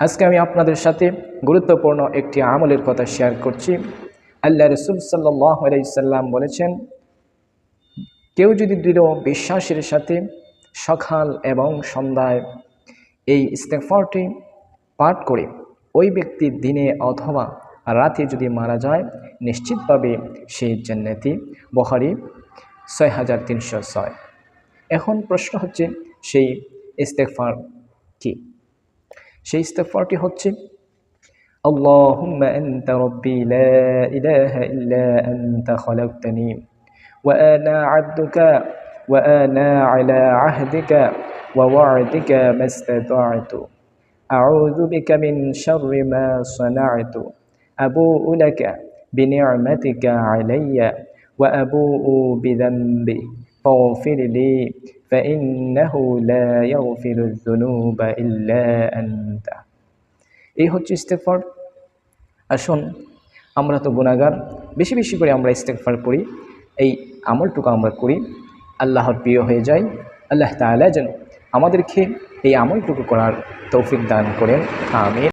আজকে আমি আপনাদের সাথে গুরুত্বপূর্ণ একটি আমলের কথা শেয়ার করছি। আল্লাহ রসুল সাল্লাহ বলেছেন, কেউ যদি দৃঢ় বিশ্বাসের সাথে সকাল এবং সন্ধ্যায় এই ইস্তেফারটি পাঠ করে, ওই ব্যক্তি দিনে অথবা রাতে যদি মারা যায়, নিশ্চিতভাবে সেই জান্নাতি। বহারি ছয় হাজার তিনশো ছয়। এখন প্রশ্ন হচ্ছে, সেই ইস্তেফার কি সেই ইস্তেফারটি হচ্ছে اللهم أنت ربي لا إله إلا أنت خلقتني وأنا عبدك وأنا على عهدك ووعدك ما استطعت أعوذ بك من شر ما صنعت أبوء لك بنعمتك علي وأبوء بذنبي فاغفر لي فإنه لا يغفر الذنوب إلا أنت এই হচ্ছে ইস্তেফার আসুন আমরা তো গুণাগার বেশি বেশি করে আমরা ইস্তেকফার করি এই আমলটুকু আমরা করি আল্লাহর প্রিয় হয়ে যাই আল্লাহ তাআলা যেন আমাদেরকে এই আমলটুকু করার তৌফিক দান করেন আমিন